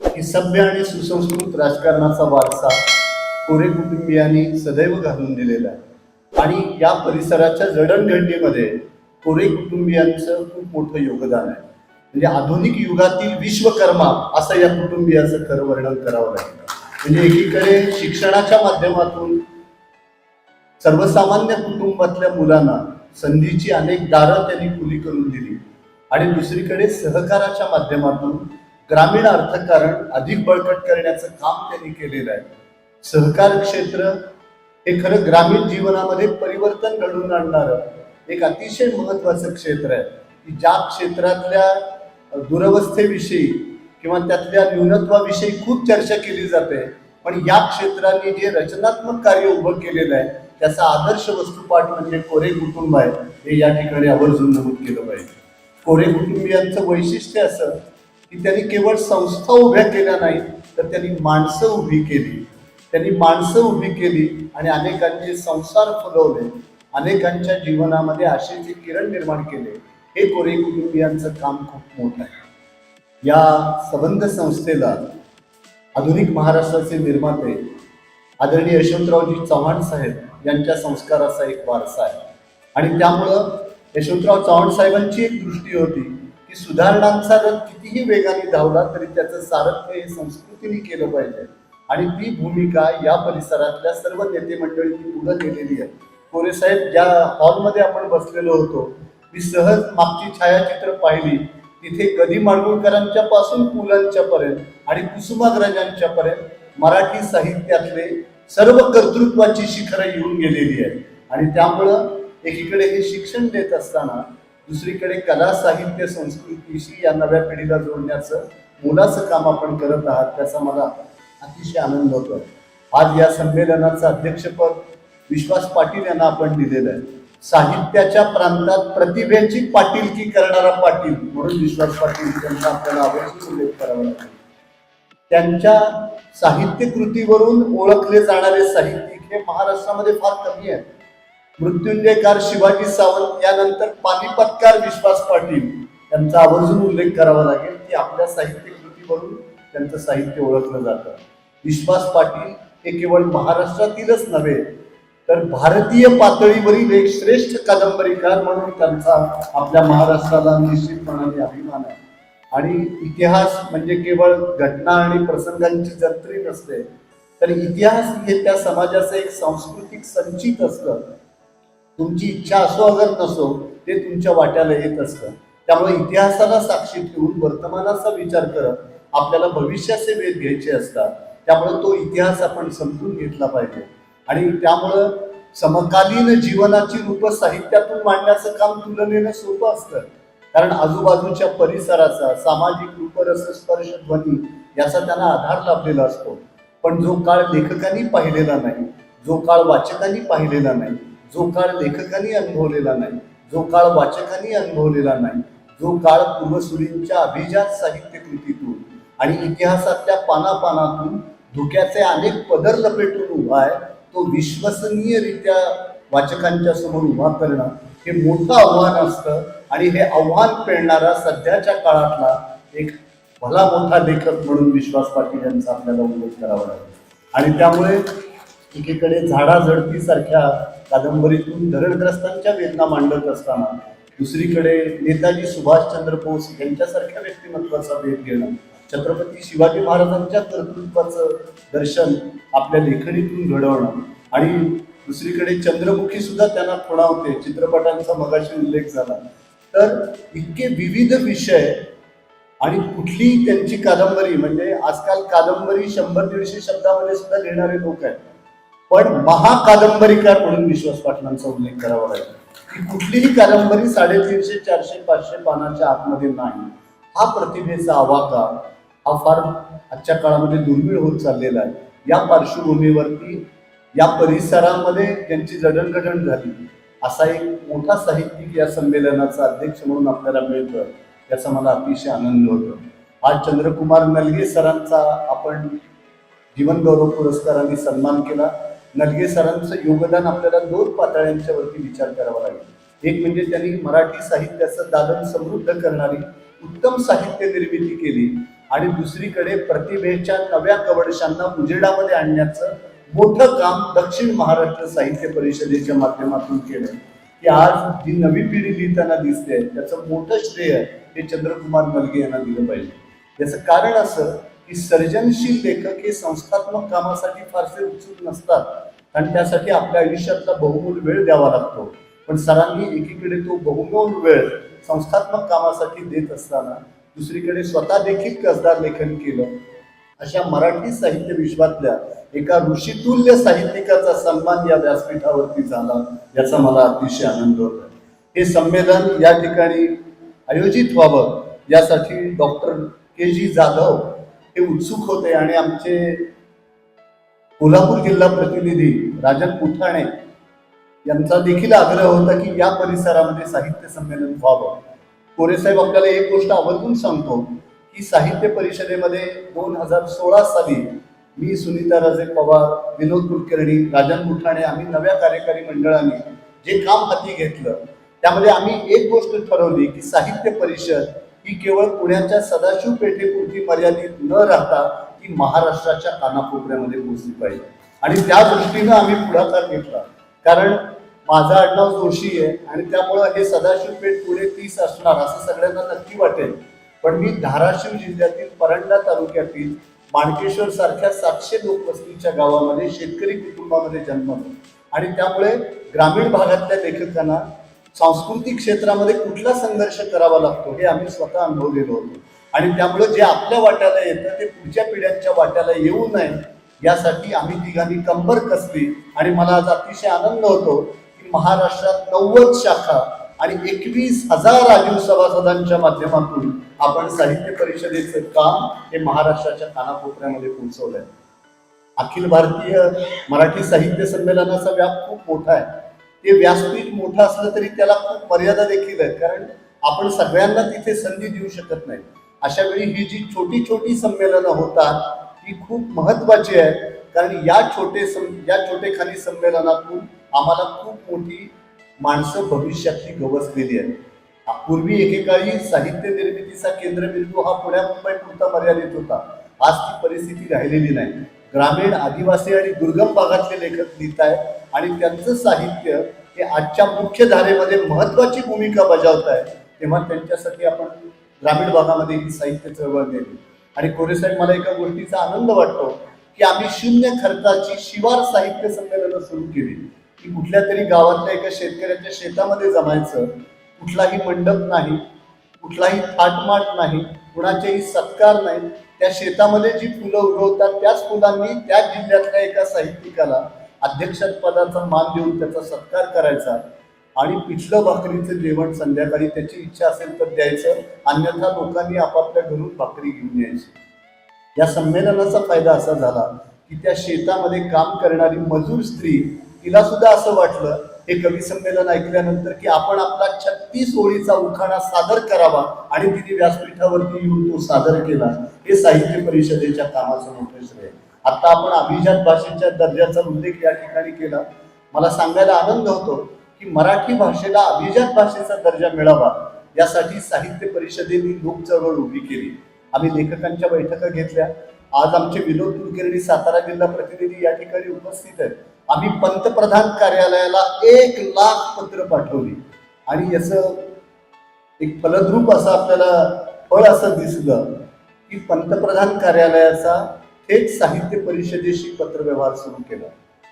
की सभ्य आणि सुसंस्कृत राजकारणाचा वारसा कोरे कुटुंबियांनी सदैव घालून दिलेला आहे. आणि या परिसराच्या जडणघडणीमध्ये कोरे कुटुंबियांचं खूप मोठं योगदान आहे. म्हणजे आधुनिक युगातील विश्वकर्मा असं या कुटुंबियाचं खरं वर्णन करावं लागतं म्हणजे एकीकडे शिक्षणाच्या माध्यमातून सर्वसामान्य कुटुंबातल्या मुलांना संधीची अनेक दारं त्यांनी खुली करून दिली. आणि दुसरीकडे सहकाराच्या माध्यमातून ग्रामीण अर्थकारण अधिक बळकट करण्याचं काम त्यांनी केलेलं आहे. सहकार क्षेत्र हे खरं ग्रामीण जीवनामध्ये परिवर्तन घडवून आणणारं एक अतिशय महत्वाचं क्षेत्र आहे. की ज्या क्षेत्रातल्या दुरवस्थेविषयी किंवा त्यातल्या न्यूनत्वाविषयी खूप चर्चा केली जाते पण या क्षेत्राने जे रचनात्मक कार्य उभं केलेलं आहे त्याचा आदर्श वस्तुपाठ म्हणजे कोरे कुटुंब आहे हे या ठिकाणी आवर्जून नमूद केलं पाहिजे. कोरे कुटुंबियांचं वैशिष्ट्य असं की त्यांनी केवळ संस्था उभ्या केल्या नाहीत तर त्यांनी माणसं उभी केली. त्यांनी माणसं उभी केली आणि अनेकांचे संसार फुलवले. अनेकांच्या जीवनामध्ये आशेचे किरण निर्माण केले. हे कोरे कुटुंबियांचं काम खूप मोठं आहे. या सबंध संस्थेला आधुनिक महाराष्ट्राचे निर्माते आदरणीय यशवंतरावजी चव्हाण साहेब यांच्या संस्काराचा एक वारसा आहे. आणि त्यामुळं यशवंतराव चव्हाण साहेबांची एक दृष्टी होती की सुधारणांचा रथ कितीही वेगाने धावला तरी त्याचं सारथ्य हे संस्कृतीने केलं पाहिजे. आणि ती भूमिका या परिसरातल्या सर्व नेते मंडळींनी पुढे केलेली आहे. कोरे साहेब ज्या हॉलमध्ये आपण बसलेलो होतो मी सहज मागची छायाचित्र पाहिली. तिथे गदी माडगुळकरांच्या पासून पुलांच्या पर्यंत आणि कुसुमाग्रजांच्या पर्यंत मराठी साहित्यातले सर्व कर्तृत्वाची शिखरं येऊन गेलेली आहे आणि त्यामुळं एकीकडे हे शिक्षण देत असताना दुसरीकडे कला साहित्य संस्कृतीशी या नव्या पिढीला जोडण्याचं मोलाचं काम आपण करत आहात त्याचा मला अतिशय आनंद होतो. आज या संमेलनाचं अध्यक्षपद विश्वास पाटील यांना आपण दिलेलं आहे. साहित्याच्या प्रांतात प्रतिभेची पाटीलकी करणारा पाटील म्हणून विश्वास पाटील यांचा आपल्याला आवश्यक उल्लेख करावा लागेल. त्यांच्या साहित्य कृतीवरून ओळखले जाणारे साहित्यिक हे महाराष्ट्रामध्ये फार कमी आहेत. मृत्युंजयकार शिवाजी सावंत यानंतर पानिपतकार विश्वास पाटील यांचा आवर्जून उल्लेख करावा लागेल की आपल्या साहित्य कृतीवरून त्यांचं साहित्य ओळखलं जातं. विश्वास पाटील हे केवळ महाराष्ट्रातीलच नव्हे तर भारतीय पातळीवरील एक श्रेष्ठ कादंबरीकार म्हणून त्यांचा आपल्या महाराष्ट्राला निश्चितपणाने अभिमान आहे. आणि इतिहास म्हणजे केवळ घटना आणि प्रसंगांची जंत्री नसते तर इतिहास हे त्या समाजाचं एक सांस्कृतिक संचित असतं. तुमची इच्छा असो अगर नसो ते तुमच्या वाट्याला येत असतं. त्यामुळे इतिहासाला साक्षी ठेवून वर्तमानाचा विचार करत आपल्याला भविष्याचे वेध घ्यायचे असतात. त्यामुळे तो इतिहास आपण समजून घेतला पाहिजे. आणि त्यामुळं समकालीन जीवनाची रूपं साहित्यातून मांडण्याचं काम तुलनेनं सोपं असतं. कारण आजूबाजूच्या परिसराचा सामाजिक रूपरस स्पर्श ध्वनी याचा त्यांना आधार लाभलेला असतो. पण जो काळ लेखकांनी पाहिलेला नाही जो काळ वाचकांनी पाहिलेला नाही जो काळ लेखकांनी अनुभवलेला नाही जो काळ वाचकांनी अनुभवलेला नाही जो काळ पूर्वसुरींच्या अभिजात साहित्य कृतीतून आणि इतिहासातल्या पानापानातून धोक्याचे अनेक पदर लपेटून उभा आहे तो विश्वसनीयरित्या वाचकांच्या समोर उभा करणं हे मोठं आव्हान असतं आणि हे आव्हान पेळणारा सध्याच्या काळातला एक भला मोठा लेखक म्हणून विश्वास पाटील यांचा आपल्याला उल्लेख करावा लागेल. आणि त्यामुळे एकीकडे झाडा कादंबरीतून धरणग्रस्तांच्या वेदना मांडत असताना दुसरीकडे नेताजी सुभाषचंद्र बोस यांच्यासारख्या व्यक्तिमत्वाचा वेध घेणं छत्रपती शिवाजी महाराजांच्या कर्तृत्वाचं दर्शन आपल्या लेखणीतून घडवणं आणि दुसरीकडे चंद्रमुखी सुद्धा त्यांना खुणावते चित्रपटांचा मगाशी उल्लेख झाला. तर इतके विविध विषय आणि कुठलीही त्यांची कादंबरी म्हणजे आजकाल कादंबरी शंभर दीडशे शब्दामध्ये सुद्धा लिहिणारे लोक आहेत पण महाकादंबरीकार म्हणून विश्वास पाटलांचा उल्लेख करावा लागेल. की कुठलीही कादंबरी साडेतीनशे चारशे पाचशे पानाच्या आतमध्ये नाही. हा प्रतिभेचा आवाका हा फार आजच्या काळामध्ये दुर्मिळ होत चाललेला आहे. या पार्श्वभूमीवरती या परिसरामध्ये त्यांची जडणघडण झाली असा एक मोठा साहित्यिक या संमेलनाचा अध्यक्ष म्हणून आपल्याला मिळतं याचा मला अतिशय आनंद होतो. आज चंद्रकुमार नलगे सरांचा आपण जीवनगौरव पुरस्काराने सन्मान केला. नलगे सरांचं योगदान आपल्याला दोन पातळ्यांच्या वरती विचार करावा लागेल. एक म्हणजे त्यांनी मराठी साहित्याचं दालन समृद्ध करणारी उत्तम साहित्य निर्मिती केली आणि दुसरीकडे प्रतिभेच्या नव्या कवडशांना उजेडामध्ये आणण्याचं मोठं काम दक्षिण महाराष्ट्र साहित्य परिषदेच्या माध्यमातून केलं. की आज जी नवी पिढी लिहिताना दिसते त्याचं मोठं श्रेय हे चंद्रकुमार मलगे यांना दिलं पाहिजे. याचं कारण असं की सर्जनशील लेखक हे संस्थात्मक कामासाठी फारसे उत्सुक नसतात. कारण त्यासाठी आपल्या आयुष्यातला बहुमूल वेळ द्यावा लागतो. पण सरांनी एकीकडे तो बहुमूल वेळ संस्थात्मक कामासाठी देत असताना दुसरीकडे स्वतः देखील कसदार लेखन केलं. अशा मराठी साहित्य विश्वातल्या एका ऋषितुल्य साहित्यिकाचा सन्मान या व्यासपीठावरती झाला याचा मला अतिशय आनंद होता. हे संमेलन या ठिकाणी आयोजित व्हावं यासाठी डॉक्टर के जी जाधव हे उत्सुक होते आणि आमचे कोल्हापूर जिल्हा प्रतिनिधी राजन पुठाणे यांचा देखील आग्रह होता की या परिसरामध्ये साहित्य संमेलन व्हावं. कोरेसाहेब आपल्याला एक गोष्ट आवर्जून सांगतो की साहित्य परिषदेमध्ये दोन हजार सोळा साली मी सुनीता राजे पवार विनोद कुलकर्णी राजन मुठाणे आम्ही नव्या कार्यकारी मंडळाने जे काम हाती घेतलं त्यामध्ये आम्ही एक गोष्ट ठरवली की साहित्य परिषद ही केवळ पुण्याच्या सदाशिव पेठेपुरती मर्यादित न राहता ती महाराष्ट्राच्या कानाकोपऱ्यामध्ये पोहोचली पाहिजे. आणि त्या दृष्टीनं आम्ही पुढाकार घेतला. कारण माझं आडनाव जोशी आहे आणि त्यामुळं हे सदाशिव पेठ पुढे तीस असणार असं सगळ्यांना नक्की वाटेल. पण मी धाराशिव जिल्ह्यातील परंडा तालुक्यातील माणकेश्वर सारख्या सातशे लोकवस्तीच्या गावामध्ये शेतकरी कुटुंबामध्ये जन्मलो आणि त्यामुळे ग्रामीण भागातल्या लेखकांना सांस्कृतिक क्षेत्रामध्ये कुठला संघर्ष करावा लागतो हे आम्ही स्वतः अनुभवलेलो होतो. आणि त्यामुळे जे आपल्या वाट्याला येतं ते पुढच्या पिढ्यांच्या वाट्याला येऊ नये यासाठी आम्ही तिघांनी कंबर कसली. आणि मला आज अतिशय आनंद होतो की महाराष्ट्रात नव्वद शाखा आणि एकवीस हजार राजीव सभासदांच्या माध्यमातून आपण साहित्य परिषदेचं काम हे महाराष्ट्राच्या कानाकोपऱ्यामध्ये पोहोचवलंय. अखिल भारतीय मराठी साहित्य संमेलनाचा व्याप खूप मोठा आहे. ते व्यासपीठ मोठं असलं तरी त्याला खूप मर्यादा देखील आहेत. कारण आपण सगळ्यांना तिथे संधी देऊ शकत नाही. अशा वेळी ही जी छोटी छोटी संमेलनं होतात ही खूप महत्वाची आहेत. कारण या छोटे सं या छोटेखानी संमेलनातून आम्हाला खूप मोठी माणसं भविष्यातली गवसलेली आहेत. पूर्वी एकेकाळी साहित्य निर्मितीचा केंद्रबिंदू हा पुण्या मुंबई पुरता मर्यादित होता. आज ती परिस्थिती राहिलेली नाही. ग्रामीण आदिवासी आणि दुर्गम भागातले लेखक लिहित आहेत आणि त्यांचं साहित्य हे आजच्या मुख्य धारेमध्ये महत्वाची भूमिका बजावत आहे तेव्हा त्यांच्यासाठी आपण ग्रामीण भागामध्ये ही साहित्य चळवळ नेली. आणि कोरेसाहेब मला एका गोष्टीचा आनंद वाटतो की आम्ही शून्य खर्चाची शिवार साहित्य संमेलनं सुरू केली. की कुठल्या तरी गावातल्या एका शेतकऱ्याच्या शेतामध्ये जमायचं कुठलाही मंडप नाही कुठलाही थाटमाट नाही कुणाचेही सत्कार नाही त्या शेतामध्ये जी फुलं उगवतात त्याच फुलांनी त्या जिल्ह्यातल्या एका साहित्यिकाला अध्यक्षपदाचा मान देऊन त्याचा सत्कार करायचा आणि पिठलं भाकरीचं जेवण संध्याकाळी त्याची इच्छा असेल तर द्यायचं. अन्यथा लोकांनी आपापल्या घरून भाकरी घेऊन यायची. या संमेलनाचा फायदा असा झाला की त्या शेतामध्ये काम करणारी मजूर स्त्री तिला सुद्धा असं वाटलं हे कवी संमेलन ऐकल्यानंतर की आपण आपला छत्तीस ओळीचा उखाणा सादर करावा आणि तिने व्यासपीठावरती येऊन तो सादर केला हे साहित्य परिषदेच्या कामाचं मोठं श्रेय आता आपण अभिजात भाषेच्या दर्जाचा उल्लेख या ठिकाणी केला. मला सांगायला आनंद होतो की मराठी भाषेला अभिजात भाषेचा दर्जा मिळावा यासाठी साहित्य परिषदेने लोक चळवळ उभी केली. आम्ही लेखकांच्या बैठका घेतल्या. आज आमचे विनोद कुलकर्णी सातारा जिल्हा प्रतिनिधी या ठिकाणी उपस्थित आहेत. आम्ही पंतप्रधान कार्यालयाला एक लाख पत्र पाठवली. आणि याचं एक फलद्रूप असं आपल्याला फळ असं दिसलं की पंतप्रधान कार्यालयाचा थेट साहित्य परिषदेशी पत्रव्यवहार सुरू केला.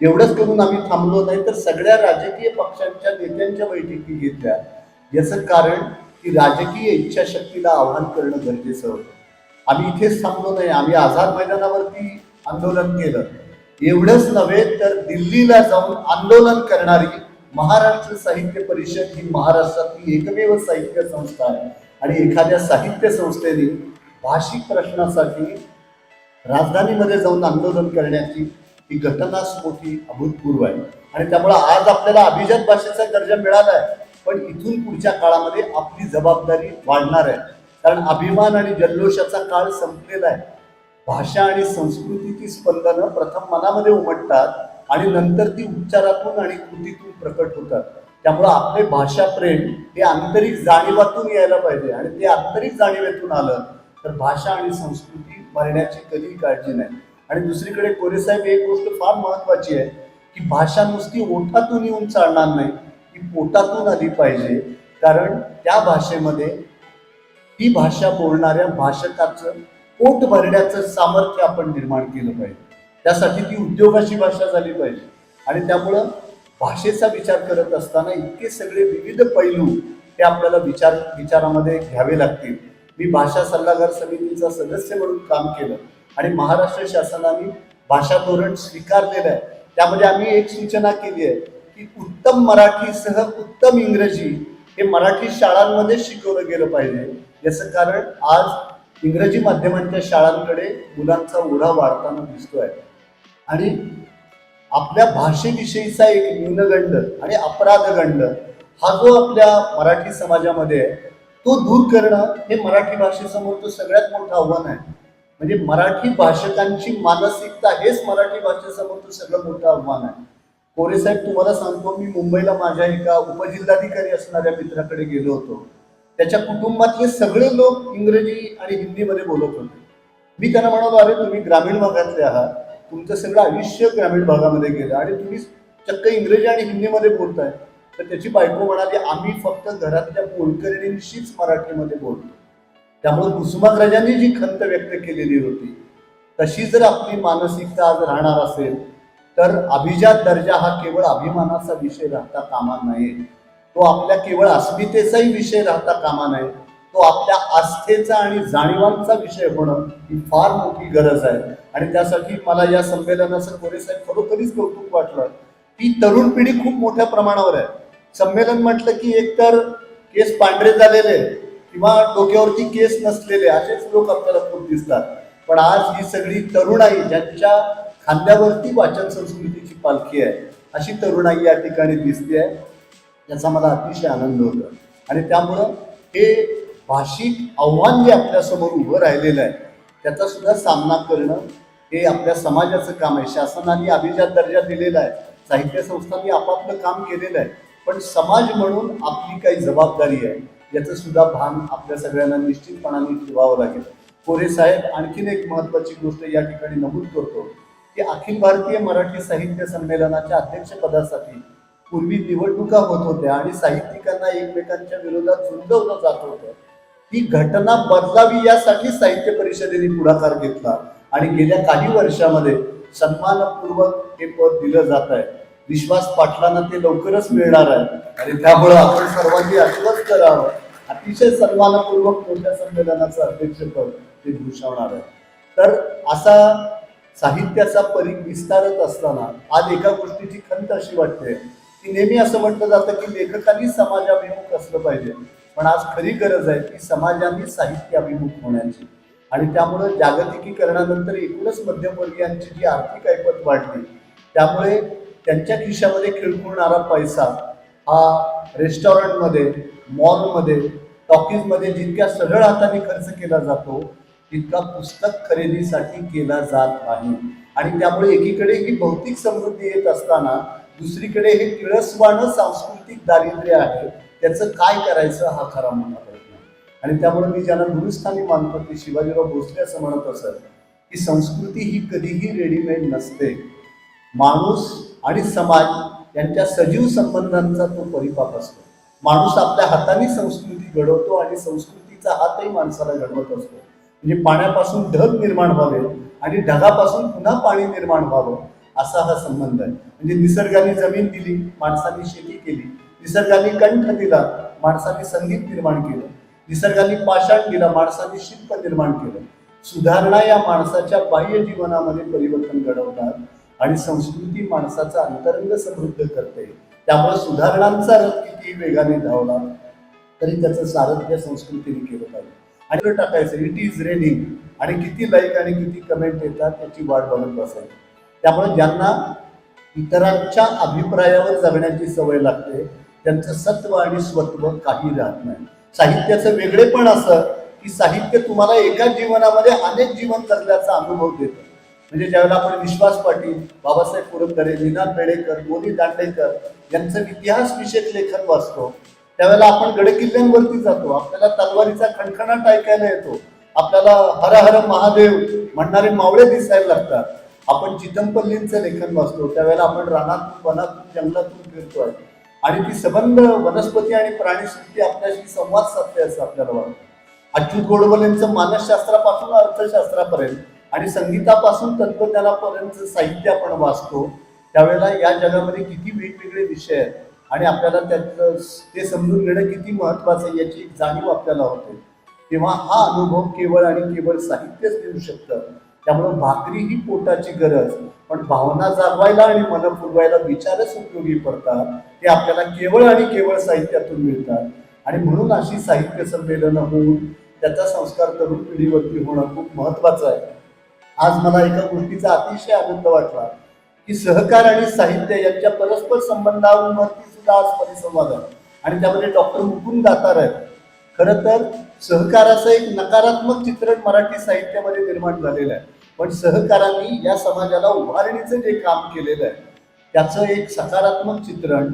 एवढंच करून आम्ही थांबलो नाही तर सगळ्या राजकीय पक्षांच्या नेत्यांच्या बैठकी घेतल्या. याचं कारण की राजकीय इच्छाशक्तीला आव्हान करणं गरजेचं होतं. आम्ही इथेच थांबलो नाही आम्ही आझाद मैदानावरती आंदोलन केलं. एवढंच नव्हे तर दिल्लीला जाऊन आंदोलन करणारी महाराष्ट्र साहित्य परिषद ही महाराष्ट्रातली एकमेव साहित्य संस्था आहे. आणि एखाद्या साहित्य संस्थेने भाषिक प्रश्नासाठी राजधानीमध्ये जाऊन आंदोलन करण्याची ही घटनाच मोठी अभूतपूर्व आहे. आणि त्यामुळे आज आपल्याला अभिजात भाषेचा दर्जा मिळाला आहे. पण इथून पुढच्या काळामध्ये आपली जबाबदारी वाढणार आहे. कारण अभिमान आणि जल्लोषाचा काळ संपलेला आहे. भाषा आणि संस्कृतीची स्पंदनं प्रथम मनामध्ये उमटतात आणि नंतर ती उच्चारातून आणि कृतीतून प्रकट होतात. त्यामुळं आपले भाषा प्रेम हे आंतरिक जाणीवातून यायला पाहिजे आणि ते आंतरिक जाणीवेतून आलं तर भाषा आणि संस्कृती मरण्याची कधीही काळजी नाही. आणि दुसरीकडे कोरेसाहेब एक गोष्ट फार महत्वाची आहे की भाषा नुसती ओठातून येऊन चालणार नाही ती पोटातून आली पाहिजे. कारण त्या भाषेमध्ये ही भाषा बोलणाऱ्या भाषकाचं पोट भरण्याचं सामर्थ्य आपण निर्माण केलं पाहिजे. त्यासाठी ती उद्योगाची भाषा झाली पाहिजे. आणि त्यामुळं भाषेचा विचार करत असताना इतके सगळे विविध पैलू ते आपल्याला विचार विचारामध्ये घ्यावे लागतील. मी भाषा सल्लागार समितीचा सदस्य म्हणून काम केलं. आणि महाराष्ट्र शासनाने भाषा धोरण स्वीकारलेलं आहे. त्यामध्ये आम्ही एक सूचना केली आहे की उत्तम मराठीसह उत्तम इंग्रजी हे मराठी शाळांमध्ये शिकवलं गेलं पाहिजे. याचं कारण आज इंग्रजी माध्यमांच्या शाळांकडे मुलांचा ओढा वाढताना दिसतोय. आणि आपल्या भाषेविषयीचा एक न्यूनगंड आणि अपराधगंड हा जो आपल्या मराठी समाजामध्ये आहे तो दूर करणं हे मराठी भाषेसमोरचं सगळ्यात मोठं आव्हान आहे. म्हणजे मराठी भाषकांची मानसिकता हेच मराठी भाषेसमोरचं सगळं मोठं आव्हान आहे. कोरे साहेब तुम्हाला सांगतो मी मुंबईला माझ्या एका उपजिल्हाधिकारी असणाऱ्या मित्राकडे गेलो होतो. त्याच्या कुटुंबातले सगळे लोक इंग्रजी आणि हिंदीमध्ये बोलत होते. मी त्यांना म्हणालो अरे तुम्ही ग्रामीण भागातले आहात. तुमचं सगळं आयुष्य ग्रामीण भागामध्ये गेलं आणि तुम्ही चक्क इंग्रजी आणि हिंदीमध्ये बोलताय. तर त्याची बायको म्हणाली आम्ही फक्त घरातल्या बोलकरणींशीच मराठीमध्ये बोलतो. त्यामुळे कुसुमाग्रजांनी जी खंत व्यक्त केलेली होती तशी जर आपली मानसिकता आज राहणार असेल तर अभिजात दर्जा हा केवळ अभिमानाचा विषय राहता कामा नये. तो आपल्या केवळ अस्मितेचाही विषय राहता कामा नये. तो आपल्या आस्थेचा आणि जाणीवांचा विषय होणं ही फार मोठी गरज आहे. आणि त्यासाठी मला या संमेलनाचं कोरे साहेब खरोखरीच कौतुक वाटलं. ती तरुण पिढी खूप मोठ्या प्रमाणावर आहे. संमेलन म्हटलं की एकतर केस पांढरे झालेले किंवा डोक्यावरती केस नसलेले असेच लोक आपल्याला खूप दिसतात. पण आज ही सगळी तरुणाई ज्यांच्या खांद्यावरती वाचन संस्कृतीची पालखी आहे अशी तरुणाई या ठिकाणी दिसते आहे. याचा मला अतिशय आनंद होतो. आणि त्यामुळं हे भाषिक आव्हान जे आपल्यासमोर उभं राहिलेलं आहे त्याचा सुद्धा सामना करणं हे आपल्या समाजाचं काम आहे. शासनाने अभिजात दर्जा दिलेला आहे. साहित्य संस्थांनी आपापलं काम केलेलं आहे. पण समाज म्हणून आपली काही जबाबदारी आहे याचं सुद्धा भान आपल्या सगळ्यांना निश्चितपणाने ठेवावं लागेल. कोरे साहेब आणखीन एक महत्वाची गोष्ट या ठिकाणी नमूद करतो की अखिल भारतीय मराठी साहित्य संमेलनाच्या अध्यक्षपदासाठी पूर्वी निवडणुका होत होत्या आणि साहित्यिकांना एकमेकांच्या विरोधात झुंजवलं जात होतं. ही घटना बदलावी यासाठी साहित्य परिषदेने पुढाकार घेतला आणि गेल्या काही वर्षामध्ये सन्मानपूर्वक हे पद दिलं जात आहे. विश्वास पाटलांना ते लवकरच मिळणार आहे. आणि त्यामुळे आपण सर्वांनी आश्वस्त करावं अतिशय सन्मानपूर्वक मोठ्या संमेलनाचं अध्यक्षपद ते भूषवणार आहे. तर असा साहित्याचा परी विस्तारत असताना आज एका गोष्टीची खंत अशी वाटते. की नेहमी असं म्हटलं जातं की लेखकांनी समाजाभिमुख असलं पाहिजे. पण आज खरी गरज आहे की समाजाने साहित्याभिमुख होण्याची. आणि त्यामुळं जागतिकीकरणानंतर एकूणच मध्यमवर्गीयांची जी आर्थिक ऐपत वाढली त्यामुळे त्यांच्या खिशामध्ये खिळखुळणारा पैसा हा रेस्टॉरंटमध्ये मॉलमध्ये टॉकीजमध्ये जितक्या सरळ हाताने खर्च केला जातो तितका पुस्तक खरेदीसाठी केला जात नाही. आणि त्यामुळे एकीकडे ही भौतिक समृद्धी येत असताना दुसरीकडे हे किळसवाणं सांस्कृतिक दारिद्र्य आहे त्याचं काय करायचं हा खरा मोठा प्रश्न आणि त्यामुळे मी ज्यांना गुरुस्थानी मानतो ते शिवाजीराव भोसले असं म्हणत असत की संस्कृती ही कधीही रेडीमेड नसते. माणूस आणि समाज यांच्या सजीव संबंधांचा तो परिपाक असतो. माणूस आपल्या हाताने संस्कृती घडवतो आणि संस्कृतीचा हातही माणसाला घडवत असतो. म्हणजे पाण्यापासून ढग निर्माण व्हावे आणि ढगापासून पुन्हा पाणी निर्माण व्हावं. असा हा संबंध आहे. म्हणजे निसर्गाने जमीन दिली माणसाने शेती केली. निसर्गाने कंठ दिला माणसाने संगीत निर्माण केलं. निसर्गाने पाषाण दिला माणसाने शिल्प निर्माण केलं. सुधारणा या माणसाच्या बाह्य जीवनामध्ये परिवर्तन घडवतात आणि संस्कृती माणसाचा अंतरंग समृद्ध करते. त्यामुळे सुधारणांचा रथ किती वेगाने धावला तरी त्याचं सारथ्य संस्कृतीने केलं पाहिजे. आणि टाकायचं? इट इज रेनिंग आणि किती लाईक आणि किती कमेंट येतात त्याची वाट बघत बसायची. त्यामुळे ज्यांना इतरांच्या अभिप्रायावर जगण्याची सवय लागते त्यांचं सत्व आणि स्वत्व काही राहत नाही. साहित्याचं वेगळेपण असं की साहित्य तुम्हाला एका जीवनामध्ये अनेक जीवन जगल्याचा अनुभव देतं. म्हणजे ज्यावेळेला आपण विश्वास पाटील बाबासाहेब पुरंदरे निनाद पेडेकर गोनी दांडेकर यांचं इतिहास विषयक लेखन वाचतो त्यावेळेला आपण गडकिल्ल्यांवरती जातो आपल्याला तलवारीचा खणखणाट ऐकायला येतो आपल्याला हर हर महादेव म्हणणारे मावळे दिसायला लागतात. आपण चिदंपल्लींचं लेखन वाचतो त्यावेळेला आपण रानातून वनातून जंगलातून फिरतोय आणि ती सबंध वनस्पती आणि प्राणीसृष्टी आपल्याशी संवाद साधते असं आपल्याला वाटतं. अच्युत गोडबोलेंचं मानसशास्त्रापासून अर्थशास्त्रापर्यंत आणि संगीतापासून तत्वज्ञानापर्यंत साहित्य आपण वाचतो त्यावेळेला या जगामध्ये किती वेगवेगळे विषय आहेत आणि आपल्याला त्याचं ते समजून घेणं किती महत्वाचं आहे याची एक जाणीव आपल्याला होते. तेव्हा हा अनुभव केवळ आणि केवळ साहित्यच देऊ शकतं. त्यामुळं भाकरी ही पोटाची गरज पण भावना जागवायला आणि मन फुलवायला विचारच उपयोगी पडतात. ते आपल्याला केवळ आणि केवळ साहित्यातून मिळतात. आणि म्हणून अशी साहित्य संमेलनं होऊन त्याचा संस्कार तरुण पिढीवरती होणं खूप महत्वाचं आहे. आज मला एका गोष्टीचा अतिशय आनंद वाटला की सहकार आणि साहित्य यांच्या परस्पर संबंधांवरती सुद्धा आज परिसंवाद आहे. आणि त्यामध्ये डॉक्टर मुकुंद दातार आहेत. खरं तर सहकाराचं एक नकारात्मक चित्रण मराठी साहित्यामध्ये निर्माण झालेलं आहे. पण सहकारांनी या समाजाला उभारणीचं जे काम केलेलं आहे त्याचं एक सकारात्मक चित्रण